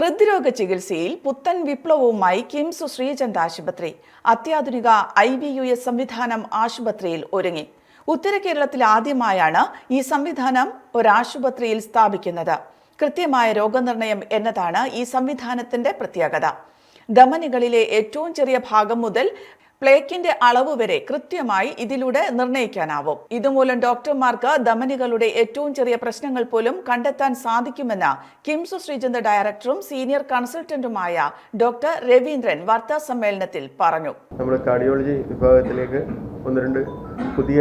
ഹൃദ്രോഗ ചികിത്സയിൽ പുത്തൻ വിപ്ലവവുമായി കിംസ് ശ്രീചന്ദ് ആശുപത്രി അത്യാധുനിക ഐ വി യു എസ് സംവിധാനം ആശുപത്രിയിൽ ഒരുങ്ങി. ഉത്തര കേരളത്തിൽ ആദ്യമായാണ് ഈ സംവിധാനം ഒരാശുപത്രിയിൽ സ്ഥാപിക്കുന്നത്. കൃത്യമായ രോഗനിർണയം എന്നതാണ് ഈ സംവിധാനത്തിന്റെ പ്രത്യേകത. ധമനികളിലെ ഏറ്റവും ചെറിയ ഭാഗം മുതൽ പ്ലേക്കിന്റെ അളവ് വരെ കൃത്യമായി ഇതിലൂടെ നിർണയിക്കാനാവും. ഇതുമൂലം ഡോക്ടർമാർക്ക് ധമനികളുടെ ഏറ്റവും ചെറിയ പ്രശ്നങ്ങൾ പോലും കണ്ടെത്താൻ സാധിക്കുമെന്ന് കിംസു ശ്രീചന്ദ് ഡയറക്ടറും സീനിയർ കൺസൾട്ടന്റുമായ ഡോക്ടർ രവീന്ദ്രൻ വാർത്താ സമ്മേളനത്തിൽ പറഞ്ഞു. നമ്മുടെ കാർഡിയോളജി വിഭാഗത്തിലേക്ക് ഒന്ന് രണ്ട് പുതിയ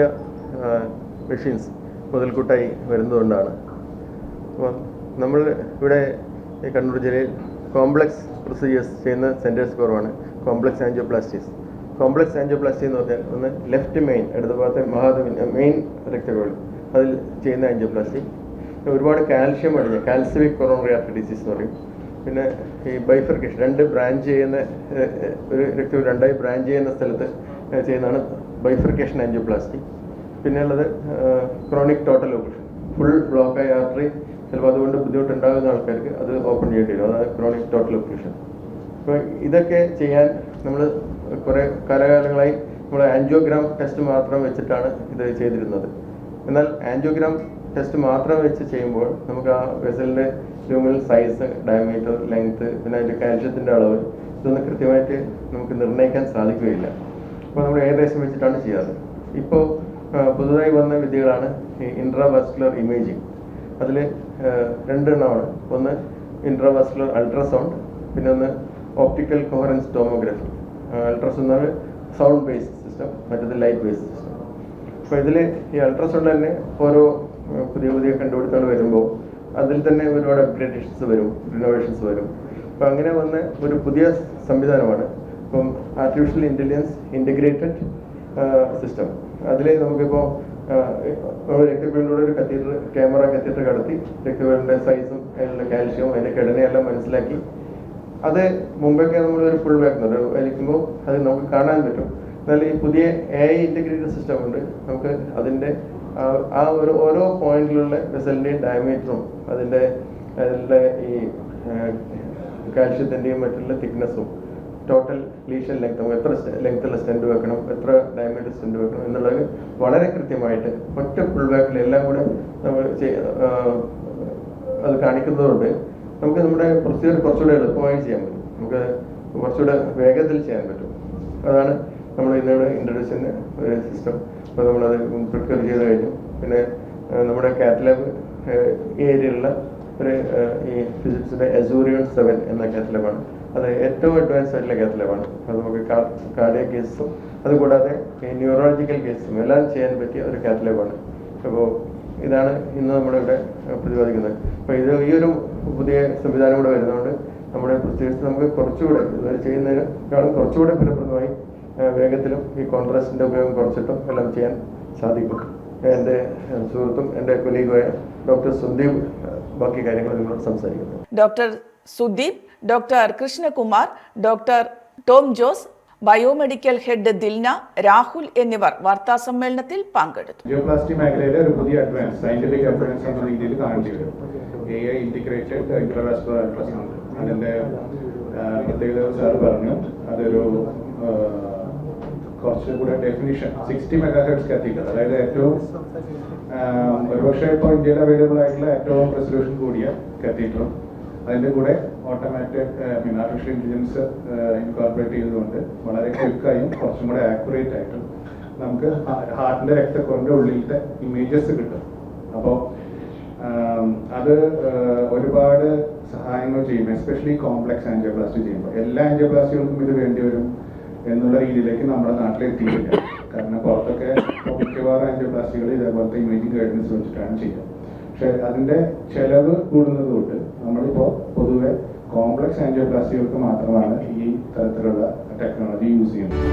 മെഷീൻസ് മുതൽക്കൂട്ടായി വരുന്നതുകൊണ്ടാണ്. നമ്മൾ ഇവിടെ കണ്ണൂർ ജില്ലയിൽ കോംപ്ലക്സ് പ്രൊസീജിയേഴ്സ് ചെയ്യുന്ന സെന്റേഴ്സ് കുറവാണ് കോംപ്ലക്സ് ആൻജിയോപ്ലാസ്റ്റീസ് കോംപ്ലക്സ് ആൻജിയോപ്ലാസ്റ്റി എന്ന് പറഞ്ഞാൽ ഒന്ന് ലെഫ്റ്റ് മെയിൻ ഇടത് ഭാഗത്തെ മഹാധവിൻ മെയിൻ രക്തകോൾ അതിൽ ചെയ്യുന്ന ആൻജിയോപ്ലാസ്റ്റി ഒരുപാട് കാൽഷ്യം അടിഞ്ഞ കാൽസ്യമിക് കൊറോണറി ആർട്ടറി ഡിസീസ് എന്ന് പറയും. പിന്നെ ഈ ബൈഫർക്കേഷൻ രണ്ട് ബ്രാഞ്ച് ചെയ്യുന്ന ഒരു രക്തം രണ്ടായി ബ്രാഞ്ച് ചെയ്യുന്ന സ്ഥലത്ത് ചെയ്യുന്നതാണ് ബൈഫർക്കേഷൻ ആൻജിയോപ്ലാസ്റ്റി പിന്നെ ഉള്ളത് ക്രോണിക് ടോട്ടൽ ഓപ്പറേഷൻ ഫുൾ ബ്ലോക്കായ ആർട്ടറി ചിലപ്പോൾ അതുകൊണ്ട് ബുദ്ധിമുട്ടുണ്ടാകുന്ന ആൾക്കാർക്ക് അത് ഓപ്പൺ ചെയ്യേണ്ടി വരും. അതാണ് ക്രോണിക് ടോട്ടൽ ഓപ്പറേഷൻ അപ്പോൾ ഇതൊക്കെ ചെയ്യാൻ നമ്മൾ കുറേ കാലകാലങ്ങളായി നമ്മൾ ആൻജിയോഗ്രാം ടെസ്റ്റ് മാത്രം വെച്ചിട്ടാണ് ഇത് ചെയ്തിരുന്നത്. എന്നാൽ ആൻജിയോഗ്രാം ടെസ്റ്റ് മാത്രം വെച്ച് ചെയ്യുമ്പോൾ നമുക്ക് ആ വെസലിന്റെ ലൂമിൽ സൈസ് ഡയമീറ്റർ ലെങ്ത് പിന്നെ അതിന്റെ കാൽഷ്യത്തിന്റെ അളവ് ഇതൊന്നും കൃത്യമായിട്ട് നമുക്ക് നിർണയിക്കാൻ സാധിക്കുകയില്ല. അപ്പോൾ നമ്മൾ ഏകദേശം വെച്ചിട്ടാണ് ചെയ്യാറ്. ഇപ്പോൾ പുതുതായി വന്ന വിദ്യകളാണ് ഈ ഇൻട്രാവാസ്കുലർ ഇമേജിങ് അതിൽ രണ്ടെണ്ണമാണ്. ഒന്ന് ഇൻട്രാവാസ്കുലർ അൾട്രാസൗണ്ട് പിന്നെ ഒന്ന് optical coherence tomography ultrasound sound based system മറ്റേത് ലൈറ്റ് ബേസ്ഡ് സിസ്റ്റം അപ്പോൾ ഇതിൽ ഈ അൾട്രാസൗണ്ട് തന്നെ ഓരോ പുതിയ പുതിയ കണ്ടുപിടുത്തങ്ങൾ വരുമ്പോൾ അതിൽ തന്നെ ഒരുപാട് അപ്ഗ്രേഡേഷൻസ് വരും റിനോവേഷൻസ് വരും. അപ്പോൾ അങ്ങനെ വന്ന ഒരു പുതിയ സംവിധാനമാണ് ഇപ്പം ആർട്ടിഫിഷ്യൽ ഇന്റലിജൻസ് ഇന്റഗ്രേറ്റഡ് സിസ്റ്റം അതിൽ നമുക്കിപ്പോൾ രക്തക്കുഴലിലൂടെ ഒരു കത്തീറ്റർ ക്യാമറ കത്തീറ്റർ കടത്തി രക്തക്കുഴലിന്റെ സൈസും അതിലുള്ള കാൽഷ്യവും അതിന്റെ ഘടനയെല്ലാം മനസ്സിലാക്കി അത് മുമ്പൊക്കെ നമ്മൾ ഒരു ഫുൾ ബാക്ക് വലിക്കുമ്പോൾ അത് നമുക്ക് കാണാൻ പറ്റും. എന്നാൽ ഈ പുതിയ എ ഐ ഇന്റഗ്രേറ്റഡ് സിസ്റ്റം ഉണ്ട്. നമുക്ക് അതിന്റെ ആ- ഒരു ഓരോ പോയിന്റിലുള്ള വെസലിന്റെയും ഡയമീറ്ററും അതിന്റെ അതിന്റെ ഈ കാൽഷ്യത്തിന്റെയും മറ്റുള്ള തിക്നെസ്സും ടോട്ടൽ ലീഷൻ ലെങ്ത് എത്ര ലെങ്ത്തുള്ള സ്റ്റെൻഡ് വെക്കണം എത്ര ഡയമീറ്റർ സ്റ്റെൻഡ് വെക്കണം എന്നുള്ളത് വളരെ കൃത്യമായിട്ട് ഒറ്റ ഫുൾ ബാക്കിൽ എല്ലാം കൂടെ നമ്മൾ അത് കാണിക്കുന്നതുകൊണ്ട് നമുക്ക് നമ്മുടെ പ്രൊസീജിയർ കുറച്ചുകൂടെ എളുപ്പമായി ചെയ്യാൻ പറ്റും. നമുക്ക് കുറച്ചുകൂടെ വേഗത്തിൽ ചെയ്യാൻ പറ്റും. അതാണ് നമ്മൾ ഇന്നിവിടെ ഇൻട്രൊഡ്യൂസ് ഒരു സിസ്റ്റം അപ്പോൾ നമ്മളത് പ്രിപ്പയർ ചെയ്ത് കഴിഞ്ഞു. പിന്നെ നമ്മുടെ കാറ്റലാബ് ഏരിയയിലുള്ള ഒരു ഈ ഫിസിക്സിന്റെ എസൂറിയൺ സെവൻ എന്ന കാറ്റലാബാണ് അത് ഏറ്റവും അഡ്വാൻസ് ആയിട്ടുള്ള കാറ്റലാബാണ് അത് നമുക്ക് കാർഡിയ കേസും അതുകൂടാതെ ന്യൂറോളജിക്കൽ കേസും എല്ലാം ചെയ്യാൻ പറ്റിയ ഒരു കാറ്റലാബാണ് അപ്പോൾ ഇതാണ് ഇന്ന് നമ്മളിവിടെ പ്രതിപാദിക്കുന്നത്. അപ്പോൾ ഇത് ഈ ഒരു പുതിയ സംവിധാനം കൂടെ വരുന്നതുകൊണ്ട് നമ്മുടെ പ്രത്യേകിച്ച് നമുക്ക് കുറച്ചുകൂടെ ഇതുവരെ ചെയ്യുന്നതിനേക്കാളും കുറച്ചുകൂടെ ഫലപ്രദമായി വേഗത്തിലും ഈ കോൺട്രാസ്റ്റിന്റെ ഉപയോഗം കുറച്ചിട്ടും എല്ലാം ചെയ്യാൻ സാധിക്കും. എന്റെ ആ, സുഹൃത്തും എന്റെ കൊലീഗുമായ ഡോക്ടർ സുന്ദീപ് ബാക്കി കാര്യങ്ങൾ നിങ്ങളോട് സംസാരിക്കുന്നു. Doctor Sudeep doctor Krishnakumar doctor Tom Jose biomedical head Dilna Rahul എന്നിവർ വാർത്താ സമ്മേളനത്തിൽ പങ്കെടുത്തു. ജിയോപ്ലാസ്റ്റി മേഖലയിലെ ഒരു പുതിയ അഡ്വാൻസ് സയന്റിഫിക് അഡ്വാൻസ് എന്ന രീതിയിൽ കാണിച്ചു വരും. A I integrated intravascular ultrasound അതിന്റെ പ്രത്യേകത സാർ പറഞ്ഞു അതൊരു കുറച്ചുകൂടെ definition sixty mega heads catheter അതായത് ഏറ്റവും ഒരുപക്ഷെ ഇപ്പോൾ ഇന്ത്യയിൽ അവൈലബിൾ ആയിട്ടുള്ള ഏറ്റവും റെസൊല്യൂഷൻ കൂടിയ കത്തീറ്ററും അതിന്റെ കൂടെ ഓട്ടോമാറ്റിക് പിന്നെ ആർട്ടിഫിഷ്യൽ ഇന്റലിജൻസ് ഇൻകോർപ്പറേറ്റ് ചെയ്തുകൊണ്ട് വളരെ ക്വിക്കായും കുറച്ചും കൂടെ ആക്യുറേറ്റ് ആയിട്ടും നമുക്ക് ഹാർട്ടിന്റെ രക്തക്കുറവിന്റെ ഉള്ളിലത്തെ ഇമേജസ് കിട്ടും. അപ്പോൾ അത് ഒരുപാട് സഹായങ്ങൾ ചെയ്യും എസ്പെഷ്യലി കോംപ്ലക്സ് ആൻജിയോപ്ലാസ്റ്റി ചെയ്യുമ്പോൾ. എല്ലാ ആൻജിയോപ്ലാസ്റ്റികൾക്കും ഇത് വേണ്ടി വരും എന്നുള്ള രീതിയിലേക്ക് നമ്മുടെ നാട്ടിൽ എത്തിയിട്ടില്ല കാരണം പുറത്തൊക്കെ മിക്കവാറും ആൻജിയോപ്ലാസ്റ്റികൾ ഇതേപോലത്തെ ഇമേജിംഗ് ഗൈഡൻസ് വെച്ചിട്ടാണ് ചെയ്യുക. പക്ഷെ അതിന്റെ ചെലവ് കൂടുന്നത് കൊണ്ട് നമ്മളിപ്പോ പൊതുവെ കോംപ്ലക്സ് ആൻജിയോപ്ലാസ്റ്റികൾക്ക് മാത്രമാണ് ഈ തരത്തിലുള്ള ടെക്നോളജി യൂസ് ചെയ്യുന്നത്.